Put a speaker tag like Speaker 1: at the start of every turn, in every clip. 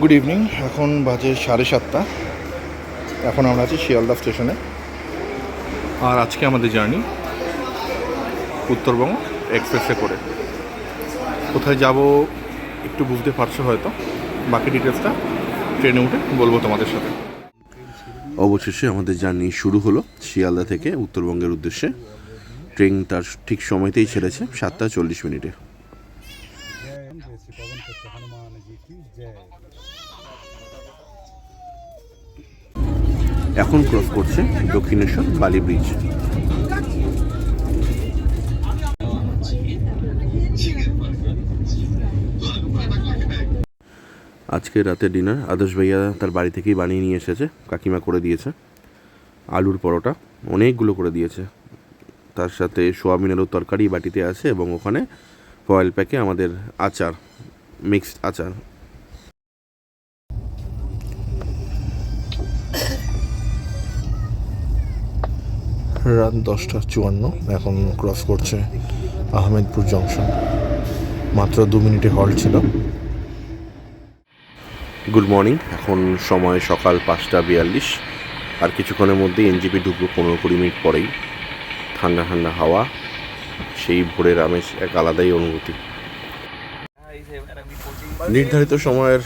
Speaker 1: Good evening এখন বাজে সাড়ে সাতটা। এখন আমরা আছি শিয়ালদা স্টেশনে। আর আজকে আমাদের জার্নি উত্তরবঙ্গ এক্সপ্রেসে করে। কোথায় যাব একটু বুঝতে পারছ হয়তো। বাকি ডিটেলসটা ট্রেনে উঠে বলব তোমাদের সাথে।
Speaker 2: অবশেষে আমাদের জার্নি শুরু হলো শিয়ালদা থেকে উত্তরবঙ্গের উদ্দেশ্যে। ট্রেন তার ঠিক সময়তেই ছেড়েছে, সাতটা চল্লিশ মিনিটে। এখন ক্রস করছে দক্ষিণেশ্বর বালি ব্রিজ আজকে রাতে ডিনার আদর্শ ভাইয়া তার বাড়ি থেকেই বানিয়ে নিয়ে এসেছে। কাকিমা করে দিয়েছে। আলুর পরোটা। অনেকগুলো করে দিয়েছে। তার সাথে সোয়াবিন আলুর তরকারি বাটিতে আছে এবং ওখানে ফয়েল প্যাকে আমাদের আচার মিক্সড আচার।
Speaker 1: রাত দশটা চুয়ান্ন। এখন ক্রস করছে আহমেদপুর জংশন মাত্র দু মিনিটে হল্ট ছিল।
Speaker 2: গুড মর্নিং এখন সময় সকাল পাঁচটা বিয়াল্লিশ। আর কিছুক্ষণের মধ্যে এনজিপি ঢুকবো পনেরো কুড়ি মিনিট পরেই। ঠান্ডা ঠান্ডা হাওয়া, সেই ভোরের আমেজ, এক আলাদাই অনুভূতি। নির্ধারিত সময়ের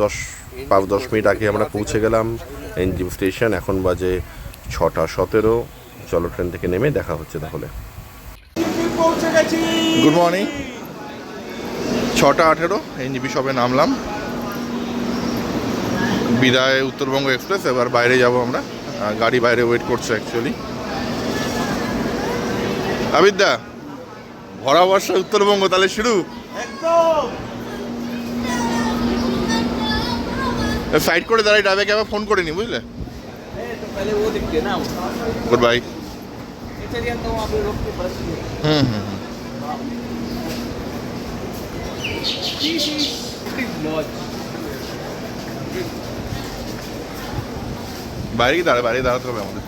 Speaker 2: দশ, পাঁচ, দশ মিনিট আগে আমরা পৌঁছে গেলাম এনজিপি স্টেশন। এখন বাজে ছটা সতেরো। চলো ট্রেন থেকে নেমে দেখা হচ্ছে তাহলে।
Speaker 1: গুড মর্নিং ছটা আঠেরো, এনজিপি সবে নামলাম। বিদায় উত্তরবঙ্গ এক্সপ্রেস, এবার বাইরে যাব আমরা। গাড়ি বাইরে ওয়েট করছে অ্যাকচুয়ালি আবিদ্যা ভরা বর্ষা উত্তরবঙ্গ, তাহলে শুরু। সাইড করে দাঁড়াই ড্রাইভারকে আবার ফোন করে নি, বুঝলে? গুড বাই হুম হুম। হুম
Speaker 3: लॉज
Speaker 1: বাইরে কি দাঁড়ায় বাইরে দাঁড়াতে হবে আমাদের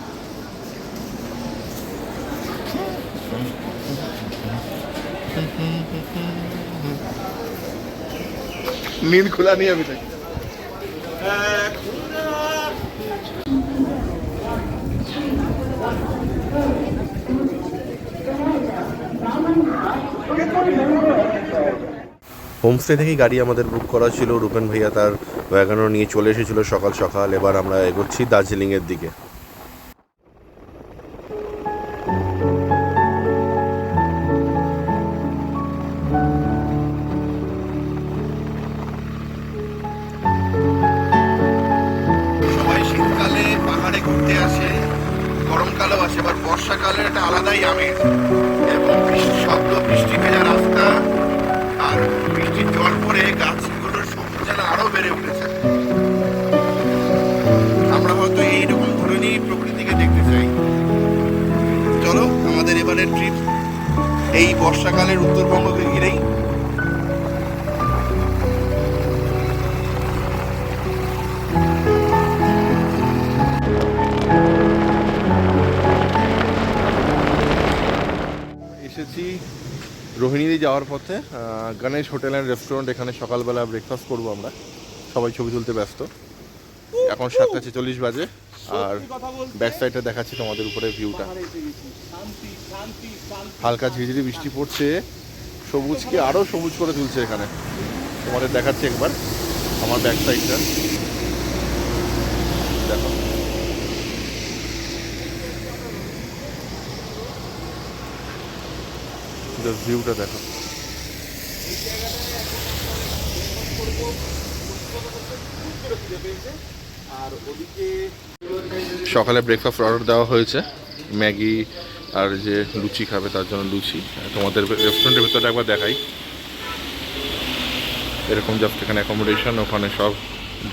Speaker 1: नींद खुला नहीं है अभी तक
Speaker 2: হোমস্টে থেকেই গাড়ি আমাদের বুক করা ছিল। রূপেন ভাইয়া তার ওয়াগানো নিয়ে চলে এসেছিল সকাল সকাল। এবার আমরা এগোচ্ছি দার্জিলিংয়ের দিকে।
Speaker 1: আমাদের ট্রিপ। এই বর্ষাকালের উত্তরবঙ্গকে ঘিরেই। এসেছি রোহিণীদি যাওয়ার পথে। গণেশ হোটেল অ্যান্ড রেস্টুরেন্ট এখানে সকালবেলা ব্রেকফাস্ট করব আমরা। সবাই ছবি তুলতে ব্যস্ত। এখন সাতটা ছেচল্লিশ বাজে। আর ব্যাক সাইডে দেখাচ্ছি তোমাদের উপরে ভিউটা হালকা ঝিঝিরি বৃষ্টি পড়ছে। সবুজকে আরও সবুজ করে তুলছে এখানে। তোমাদের দেখাচ্ছি একবার আমার ব্যাক সাইডটা দেখো। ভিউটা দেখো। সকালে ব্রেকফাস্ট অর্ডার দেওয়া হয়েছে। ম্যাগি আর যে লুচি খাবে, তার জন্য লুচি। তোমাদের রেস্টুরেন্টের ভেতরে একবার দেখাই। এরকম জাস্ট এখানে অ্যাকোমোডেশন ওখানে সব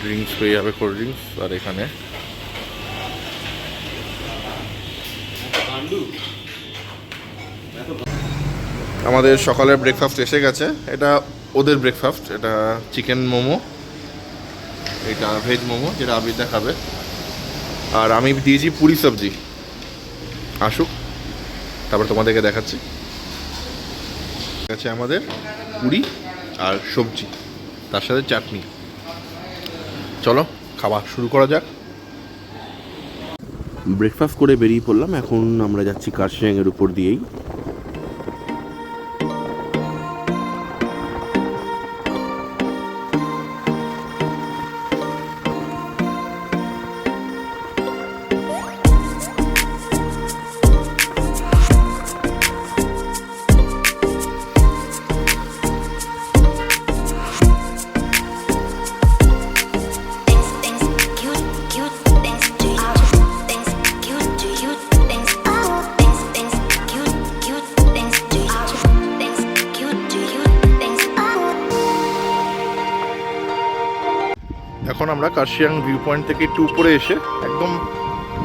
Speaker 1: ড্রিঙ্কস পেয়ে যাবে কোল্ড ড্রিঙ্কস আর এখানে আমাদের সকালের ব্রেকফাস্ট এসে গেছে। এটা ওদের ব্রেকফাস্ট এটা চিকেন মোমো, এটা ভেজ মোমো, যেটা আবিদা খাবে। আর আমি দিয়েছি পুরি সবজি। আসুক, তারপর তোমাদেরকে দেখাচ্ছি। আছে আমাদের পুরি আর সবজি, তার সাথে চাটনি। চলো, খাওয়া শুরু করা যাক।
Speaker 2: ব্রেকফাস্ট করে বেরিয়ে পড়লাম, এখন আমরা যাচ্ছি কার্শিয়াংয়ের উপর দিয়েই।
Speaker 1: আমরা কার্শিয়াং ভিউ পয়েন্ট থেকে একটু উপরে এসে একদম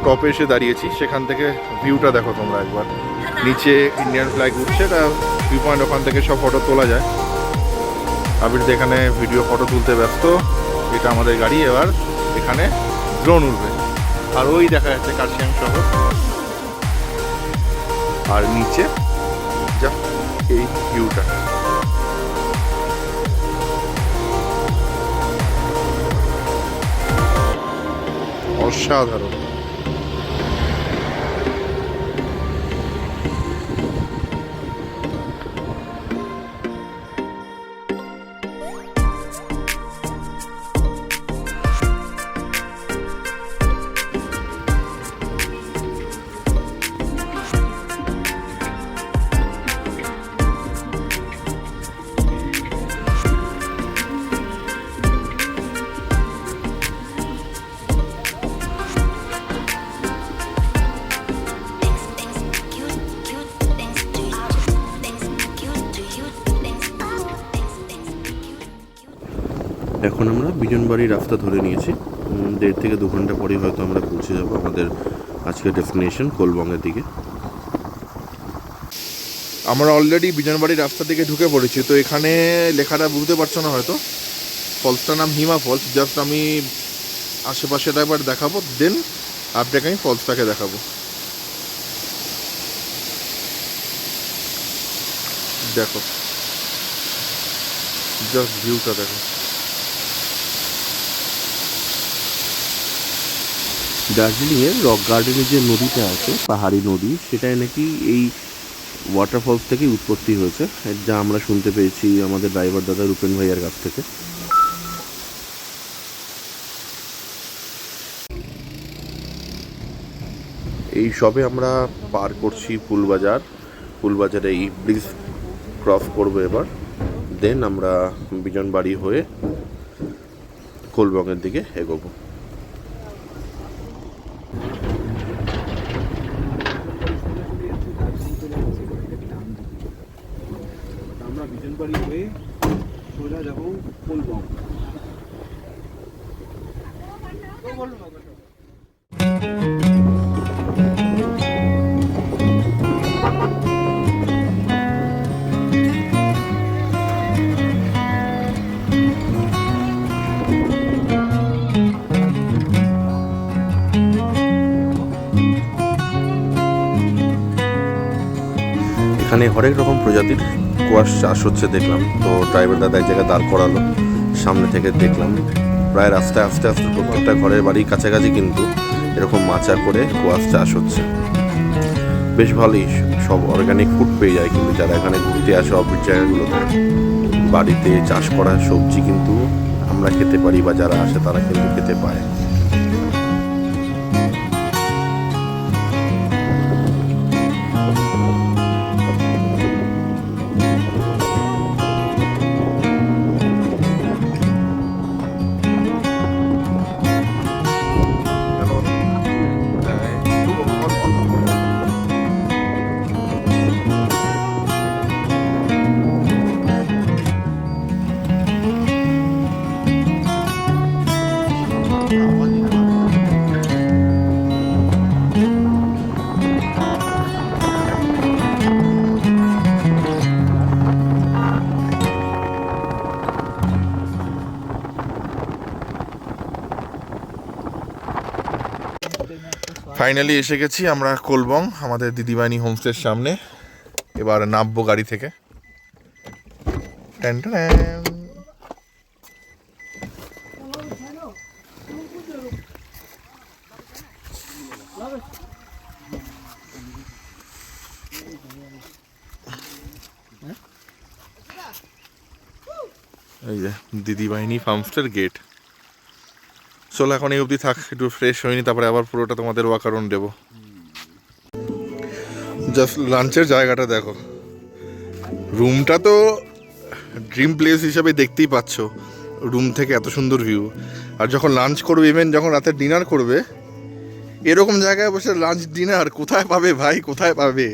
Speaker 1: টপে এসে দাঁড়িয়েছি। সেখান থেকে ভিউটা দেখো তোমরা একবার। নিচে ইন্ডিয়ান ফ্ল্যাগ উঠছে, এটা ভিউ পয়েন্ট ওখান থেকে সব ফটো তোলা যায়। আবির তো এখানে ভিডিও ফটো তুলতে ব্যস্ত। এটা আমাদের গাড়ি, এবার এখানে ড্রোন উঠবে। আর ওই দেখা যাচ্ছে কার্শিয়াং শহর। আর নিচে, যা এই ভিউটা অসাধারণ
Speaker 2: এখন আমরা বিজনবাড়ি রাস্তা ধরে নিয়েছি। দেড় থেকে দু ঘণ্টা পরে হয়তো আমরা পৌঁছে যাব আমাদের আজকের ডেস্টিনেশন কোলবঙ্গের দিকে।
Speaker 1: আমরা অলরেডি বিজনবাড়ি রাস্তা থেকে ঢুকে পড়েছি, তো এখানে লেখাটা বুঝতে পারছ না হয়তো। ফলসটার নাম হিমা ফলস জাস্ট আমি আশেপাশেটা একবার দেখাবো দেন আপনাকে আমি ফলসটাকে দেখাবো। দেখো। জাস্ট ভিউটা দেখো।
Speaker 2: দার্জিলিংয়ের রক গার্ডেনের যে নদীটা আছে, পাহাড়ি নদী, সেটাই নাকি এই ওয়াটারফলস থেকেই উৎপত্তি হয়েছে, যা আমরা শুনতে পেয়েছি আমাদের ড্রাইভার দাদা রূপেন ভাইয়ার কাছ থেকে। এই সবে আমরা পার করছি ফুলবাজার। ফুলবাজারে এই ব্রিজ ক্রস করব এবার। দেন আমরা বিজনবাড়ি হয়ে কোলবঙ্গের দিকে এগোবো। এখানে হরেক রকম প্রজাতির কোয়াশ চাষ হচ্ছে দেখলাম। তো ড্রাইভার দাদা এক জায়গায় দাঁড় করালো, সামনে থেকে দেখলাম। প্রায় রাস্তায় আস্তে আস্তে প্রত্যেকটা ঘরের বাড়ির কাছাকাছি কিন্তু এরকম মাচা করে কোয়াশ চাষ হচ্ছে। বেশ ভালোই, সব অর্গানিক ফুড পেয়ে যায় কিন্তু যারা এখানে ঘুরতে আসে অফিস জায়গাগুলোতে। বাড়িতে চাষ করা সবজি কিন্তু আমরা খেতে পারি বা যারা আসে তারা কিন্তু খেতে পায়।
Speaker 1: ফাইনালি এসে গেছি আমরা কোলবং, আমাদের দিদিবানি হোমস্টের সামনে। এবার নামবো গাড়ি থেকে। এই যে দিদিবাহিনী ফার্মস্টের গেট চলো এখন এই অবধি থাক, একটু ফ্রেশ হয়নি তারপরে আবার পুরোটা তোমাদের ওয়াকারণ দেবো। জাস্ট লাঞ্চের জায়গাটা দেখো। রুমটা তো ড্রিম প্লেস হিসাবে দেখতেই পাচ্ছ রুম থেকে এত সুন্দর ভিউ আর যখন লাঞ্চ করবে ইভেন যখন রাতে ডিনার করবে, এরকম জায়গায় বসে লাঞ্চ ডিনার কোথায় পাবে ভাই, কোথায় পাবে?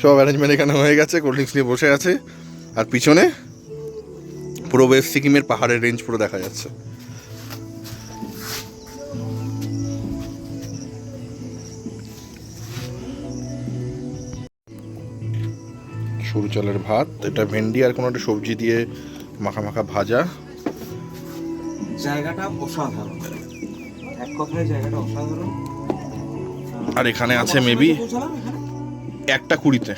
Speaker 1: সব অ্যারেঞ্জমেন্ট এখানে হয়ে গেছে কোল্ড ড্রিঙ্কস নিয়ে বসে আছে। আর পিছনে পুরো ওয়েস্ট সিকিমের পাহাড়ের রেঞ্জ পুরো দেখা যাচ্ছে। সরু চালের ভাত এটা ভেন্ডি আর কোনো একটা সবজি দিয়ে মাখা মাখা ভাজা।
Speaker 3: জায়গাটা অসাধারণ। এক কথায় জায়গাটা অসাধারণ।
Speaker 1: আর এখানে আছে মেবি একটা কুড়িতে।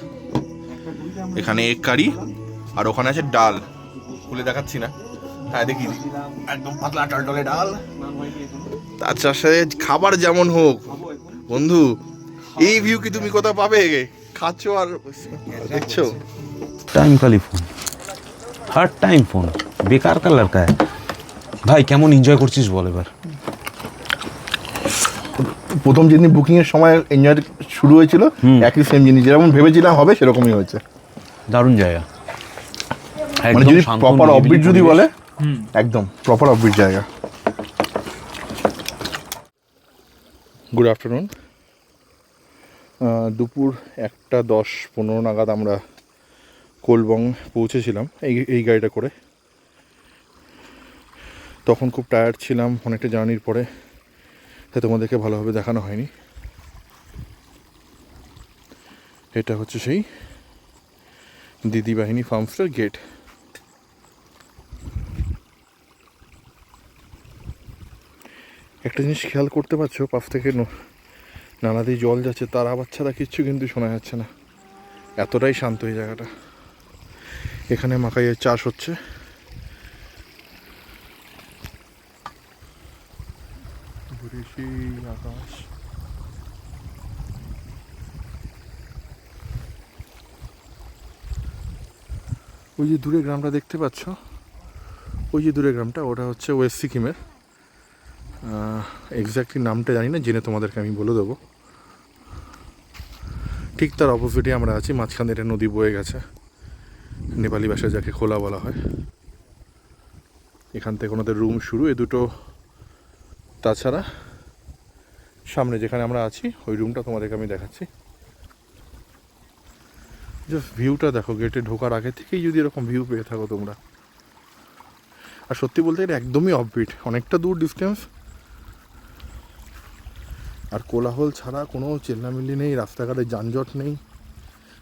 Speaker 1: এখানে এক কারি আর ওখানে আছে ডাল। খুলে দেখাচ্ছি না। হ্যাঁ দেখি। একদম পাতলা টলটলে ডাল। তার সাথে খাবার যেমন হোক। বন্ধু এই ভিউ কি তুমি কোথাও পাবে? খাচ্ছ আর দেখছ?
Speaker 4: টাইম খালি ফোন হার টাইম ফোন বেকার কার লড়কা ভাই কেমন এনজয় করছিস বল এবার?
Speaker 1: প্রথম যেদিন বুকিংয়ের সময় এনজয় শুরু হয়েছিল একই সেম জিনিস। যেরকম ভেবেছিলাম হবে সেরকমই হয়েছে।
Speaker 4: দারুণ জায়গা।
Speaker 1: মানে যদি প্রপার অফবিট যদি বলে একদম প্রপার অফবিট জায়গা। গুড আফটারনুন দুপুর একটা দশ পনেরো নাগাদ আমরা কোলবং পৌঁছেছিলাম এই এই গাড়িটা করে। তখন খুব টায়ার্ড ছিলাম, অনেকটা জার্নির পরে। তাই তোমাদেরকে ভালোভাবে দেখানো হয়নি। এটা হচ্ছে সেই দিদি বাহিনী ফার্মস্টার গেট একটা জিনিস খেয়াল করতে পারছ, পাশ থেকে ন- নালা দিয়ে জল যাচ্ছে, তার ছাড়া কিচ্ছু কিন্তু শোনা যাচ্ছে না। এতটাই শান্ত এই জায়গাটা। এখানে মাকাইয়ের চাষ হচ্ছে। আকাশ। ওই যে দূরে গ্রামটা দেখতে পাচ্ছ? ওই যে দূরে গ্রামটা, ওটা হচ্ছে ওয়েস্ট সিকিমের। এক্স্যাক্টলি নামটা জানি না, জেনে তোমাদেরকে আমি বলে দেবো। ঠিক তার অপোজিটে আমরা আছি, মাঝখানে একটা নদী বয়ে গেছে। নেপালি ভাষায় যাকে খোলা বলা হয়। এখান থেকে ওনাদের রুম শুরু, এ দুটো। তাছাড়া, সামনে যেখানে আমরা আছি, ওই রুমটা তোমাদেরকে আমি দেখাচ্ছি। জাস্ট ভিউটা দেখো গেটে ঢোকার আগে থেকেই যদি এরকম ভিউ পেয়ে থাকো তোমরা। আর সত্যি বলতে এটা একদমই অফবিট অনেকটা দূর ডিস্টেন্স আর কোলাহল ছাড়া কোনো চেল্লামিল্লি নেই, রাস্তাঘাটে যানজট নেই।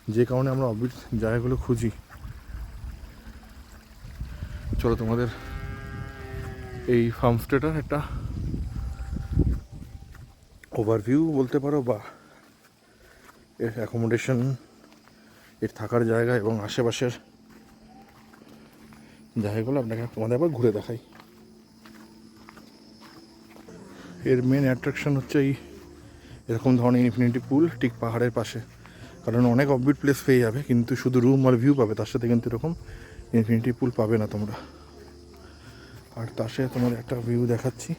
Speaker 1: যে কারণে আমরা অফবিট জায়গাগুলো খুঁজি। চলো তোমাদের এই ফার্মস্টেটার একটা ওভারভিউ বলতে পারো বা এর অ্যাকোমোডেশন এর থাকার জায়গা এবং আশেপাশের জায়গাগুলো আপনাকে তোমাদের আবার ঘুরে দেখাই। এর মেন অ্যাট্রাকশন হচ্ছে এই এরকম ধরনের ইনফিনিটি পুল ঠিক পাহাড়ের পাশে। কারণ অনেক অফবিট প্লেস পেয়ে যাবে, কিন্তু শুধু রুম আর ভিউ পাবে, তার সাথে কিন্তু এরকম ইনফিনিটি পুল পাবে না তোমরা। আর তার সাথে তোমাদের একটা ভিউ দেখাচ্ছি।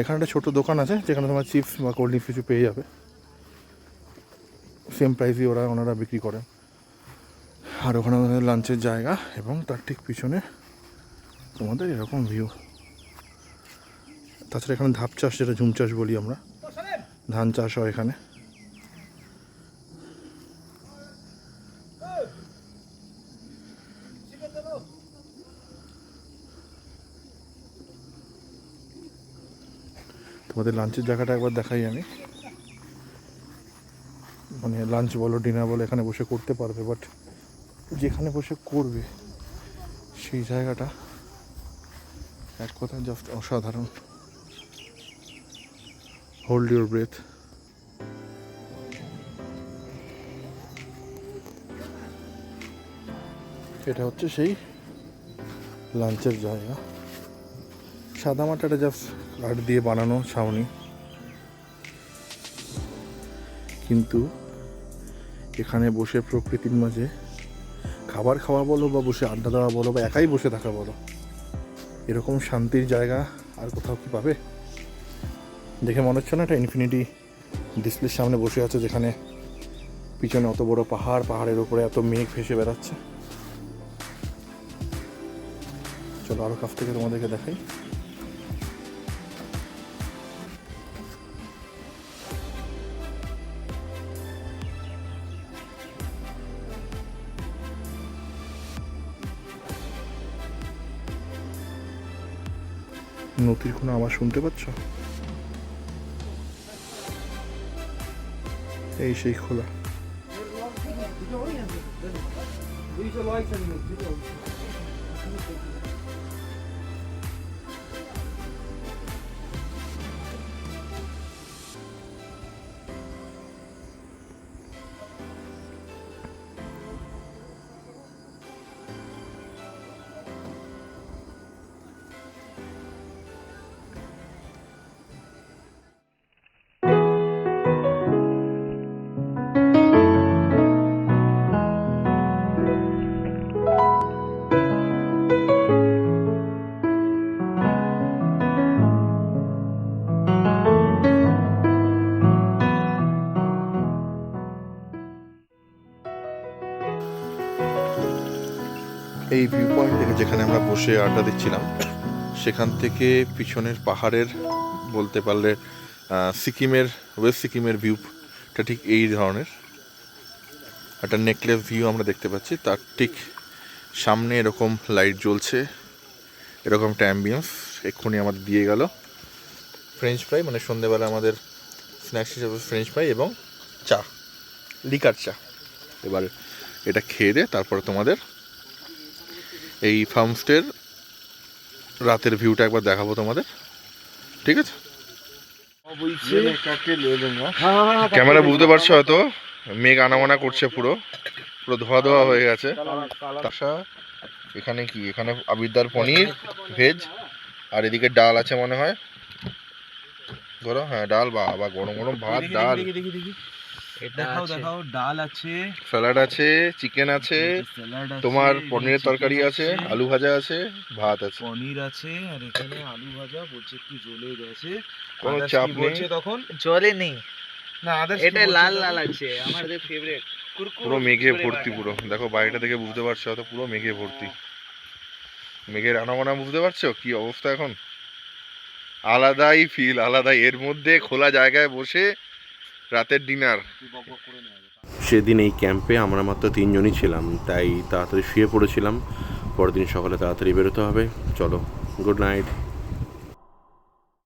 Speaker 1: এখানে একটা ছোটো দোকান আছে, যেখানে তোমার চিপস বা কোল্ড ড্রিঙ্কস কিছু পেয়ে যাবে। সেম প্রাইসই ওরা, ওনারা বিক্রি করেন আর ওখানে আমাদের লাঞ্চের জায়গা এবং তার ঠিক পিছনে তোমাদের এরকম ভিউ তাছাড়া এখানে ধাপ চাষ, যেটা ঝুম চাষ বলি আমরা ধান চাষ হয় এখানে। তোমাদের লাঞ্চের জায়গাটা একবার দেখাই আমি। মানে লাঞ্চ বলো, ডিনার বলো, এখানে বসে করতে পারবে বাট যেখানে বসে করবে, সেই জায়গাটা এক কথায় জাস্ট অসাধারণ। হোল্ড ইউর ব্রেথ এটা হচ্ছে সেই লাঞ্চের জায়গা। সাদা মাটাটা জাস্ট কাঠ দিয়ে বানানো, ছাউনি। কিন্তু এখানে বসে প্রকৃতির মাঝে খাবার খাওয়া বলো বা বসে আড্ডা দেওয়া বলো বা একাই বসে থাকা বলো, এরকম শান্তির জায়গা আর কোথাও কি পাবে? দেখে মনে হচ্ছে না এটা ইনফিনিটি ডিসপ্লের সামনে বসে আছে, যেখানে পিছনে অত বড় পাহাড়, পাহাড়ের উপরে এত মেঘ ভেসে বেড়াচ্ছে। চলো আরও কাছ থেকে তোমাদেরকে দেখাই। নদীর কোনো আওয়াজ শুনতে পাচ্ছ? এই সেই খোলা। এই ভিউ পয়েন্ট থেকে যেখানে আমরা বসে আড্ডা দিচ্ছিলাম, সেখান থেকে পিছনের পাহাড়ের বলতে পারলে সিকিমের, ওয়েস্ট সিকিমের ভিউটা ঠিক এই ধরনের। একটা নেকলেস ভিউ আমরা দেখতে পাচ্ছি, তার ঠিক সামনে এরকম লাইট জ্বলছে, এরকম একটা অ্যাম্বিয়েন্স এক্ষুনি আমাদের দিয়ে গেল। ফ্রেঞ্চ ফ্রাই মানে সন্ধেবেলা আমাদের স্ন্যাক্স হিসেবে ফ্রেঞ্চ ফ্রাই এবং চা লিকার চা। এবার এটা খেয়ে দে, তারপরে তোমাদের এই ফার্মস্টের রাতের ভিউটা একবার দেখাবো তোমাদের। ঠিক আছে? ক্যামেরা বুঝতে পারছ হয়তো? মেঘ আনামানা করছে পুরো। পুরো ধোয়া ধোয়া হয়ে গেছে। তাসা এখানে কি? এখানে আবিদ্যার পনির ভেজ আর এদিকে ডাল আছে মনে হয়। ধরো হ্যাঁ ডাল বা গরম গরম ভাত ডাল।
Speaker 4: দেখাও দেখাও ডাল আছে।
Speaker 1: স্যালাড আছে চিকেন আছে তোমার পনিরের তরকারি আছে আলু ভাজা আছে ভাত আছে।
Speaker 4: পনির আছে আর এখানে আলু ভাজা বলছে একটু জ্বলে গেছে।
Speaker 1: কোনো চাপ নেই।
Speaker 4: তখন?
Speaker 3: জলে নেই।
Speaker 4: না আদার্স
Speaker 3: এটা লাল লাল আছে আমাদের ফেভারিট
Speaker 1: পুরো মেঘে ভর্তি পুরো। দেখো বাড়িটা থেকে বুঝতে পারছ হয়তো পুরো মেঘে ভর্তি। মেঘের আনাগোনা বুঝতে পারছ? কি অবস্থা এখন? আলাদাই ফিল আলাদাই। এর মধ্যে খোলা জায়গায় বসে রাতের ডিনার
Speaker 2: সেদিন এই ক্যাম্পে আমরা মাত্র তিনজনই ছিলাম, তাই তাড়াতাড়ি শুয়ে পড়েছিলাম। পরদিন দিন সকালে তাড়াতাড়ি বেরোতে হবে। চলো গুড নাইট